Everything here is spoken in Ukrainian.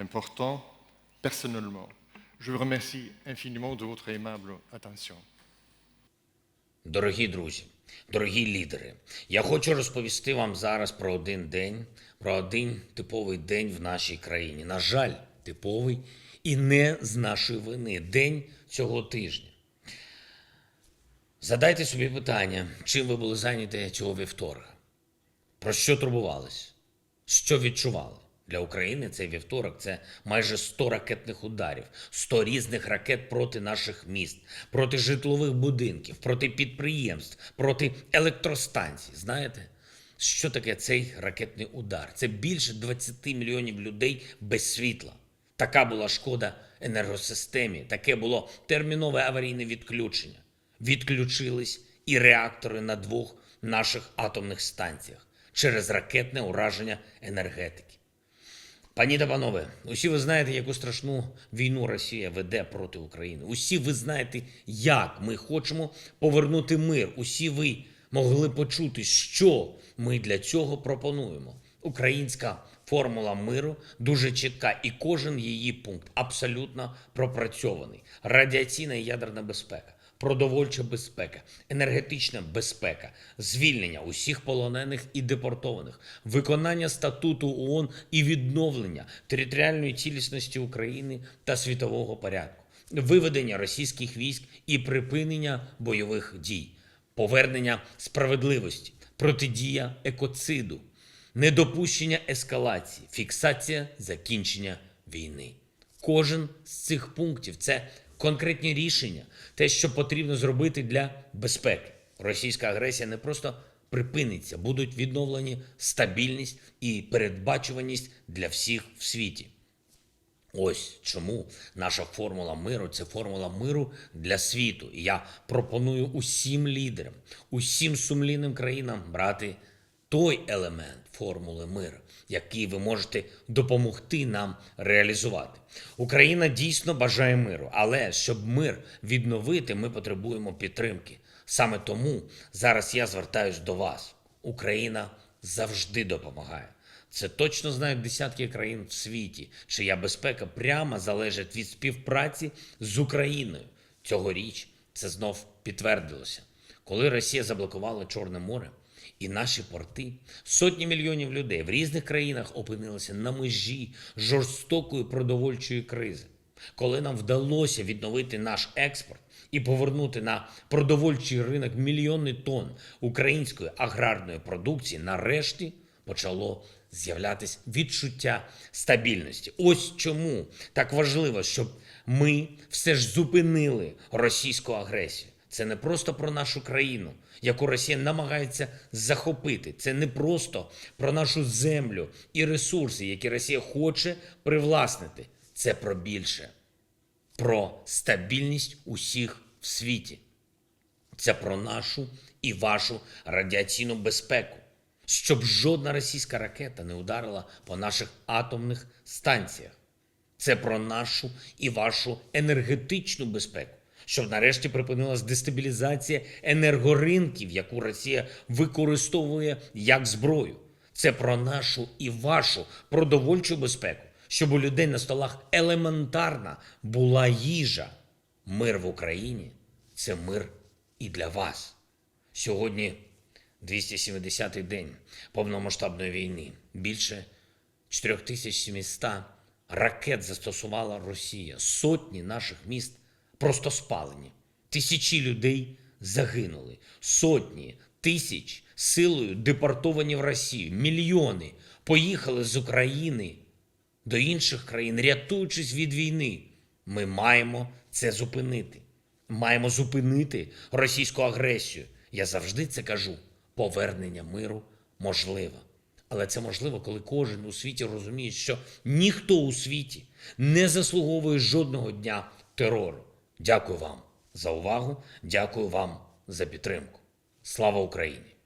important personnellement. Je vous remercie infiniment de votre aimable attention. Дорогі друзі, дорогі лідери, я хочу розповісти вам зараз про один день, про один типовий день в нашій країні. На жаль, типовий і не з нашої вини. День цього тижня. Задайте собі питання, чим ви були зайняті цього вівторка? Про що турбувались? Що відчували? Для України цей вівторок це майже 100 ракетних ударів, 100 різних ракет проти наших міст, проти житлових будинків, проти підприємств, проти електростанцій. Знаєте, що таке цей ракетний удар? Це більше 20 мільйонів людей без світла. Така була шкода енергосистемі, таке було термінове аварійне відключення. Відключились і реактори на двох наших атомних станціях через ракетне ураження енергетики. Пані та панове, усі ви знаєте, яку страшну війну Росія веде проти України. Усі ви знаєте, як ми хочемо повернути мир. Усі ви могли почути, що ми для цього пропонуємо. Українська формула миру дуже чітка, і кожен її пункт абсолютно пропрацьований. Радіаційна і ядерна безпека продовольча безпека, енергетична безпека, звільнення усіх полонених і депортованих, виконання статуту ООН і відновлення територіальної цілісності України та світового порядку, виведення російських військ і припинення бойових дій, повернення справедливості, протидія екоциду, недопущення ескалації, фіксація закінчення війни. Кожен з цих пунктів це конкретні рішення, те, що потрібно зробити для безпеки. Російська агресія не просто припиниться, будуть відновлені стабільність і передбачуваність для всіх в світі. Ось чому наша формула миру це формула миру для світу. І я пропоную усім лідерам, усім сумлінним країнам брати той елемент формули миру, який ви можете допомогти нам реалізувати. Україна дійсно бажає миру, але щоб мир відновити, ми потребуємо підтримки. Саме тому зараз я звертаюсь до вас. Україна завжди допомагає. Це точно знають десятки країн в світі, чия безпека прямо залежить від співпраці з Україною. Цьогоріч це знов підтвердилося. Коли Росія заблокувала Чорне море і наші порти, сотні мільйонів людей в різних країнах опинилися на межі жорстокої продовольчої кризи. Коли нам вдалося відновити наш експорт і повернути на продовольчий ринок мільйони тонн української аграрної продукції, нарешті почало з'являтися відчуття стабільності. Ось чому так важливо, щоб ми все ж зупинили російську агресію. Це не просто про нашу країну, яку Росія намагається захопити. Це не просто про нашу землю і ресурси, які Росія хоче привласнити. Це про більше, про стабільність усіх в світі. Це про нашу і вашу радіаційну безпеку, щоб жодна російська ракета не ударила по наших атомних станціях. Це про нашу і вашу енергетичну безпеку, щоб нарешті припинилась дестабілізація енергоринків, яку Росія використовує як зброю. Це про нашу і вашу продовольчу безпеку, щоб у людей на столах елементарна була їжа. Мир в Україні це мир і для вас. Сьогодні 270-й день повномасштабної війни. Більше 4700 ракет застосувала Росія. Сотні наших міст просто спалені. Тисячі людей загинули. Сотні тисяч силою депортовані в Росію. Мільйони поїхали з України до інших країн, рятуючись від війни. Ми маємо це зупинити. Маємо зупинити російську агресію. Я завжди це кажу. Повернення миру можливе. Але це можливо, коли кожен у світі розуміє, що ніхто у світі не заслуговує жодного дня терору. Дякую вам за увагу. Дякую вам за підтримку. Слава Україні!